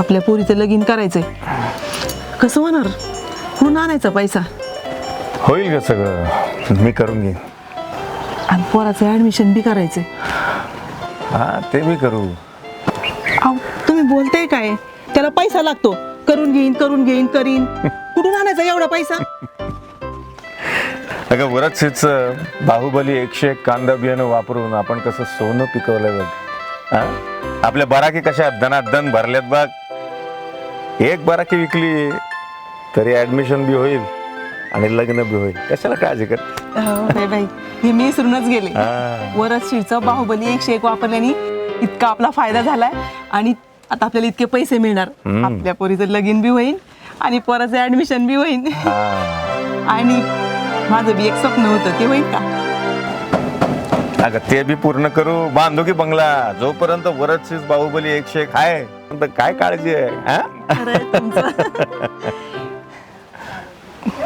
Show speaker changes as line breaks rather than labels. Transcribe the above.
आपल्या पोरीचं लगीन करायचंय. कसं होणार? कुठून आणायचा पैसा.
होईल का सगळं? मी करून घेईन.
आणि पोराचं ऍडमिशन बी करायचंय.
हा ते मी करू.
अहो तुम्ही बोलताय काय? त्याला पैसा लागतो. करून घेईन करून घेईन करीन. कुठून आणायचा एवढा पैसा?
अगं वरच बाहुबली एकशे एक कांदा बियाणं वापरून आपण कसं सोनं पिकवलंय बघ. हा? आपल्या बराकी कशा दनादन भरल्यात बघ. एक बराकी विकली तरी ऍडमिशन बी होईल आणि लग्न बी होईल. कशाला काळजी कर
बाई हे मी विसरूनच गेले.
हा.
वरच शिरचं बाहुबली एकशे एक वापरल्याने इतका आपला फायदा झालाय आणि आता आपल्याला इतके पैसे मिळणार. आपल्या पोरीचं लगीन बी होईल आणि पोराचं ऍडमिशन बी होईल
हा.
आणि माझं बी एक स्वप्न होतं ते होईल का?
अगं ते बी पूर्ण करू. बांधू की बंगला. जोपर्यंत वरच बाहुबली एकशे एक आहे तर काय काळजी आहे हा?
खरंय तुमचं.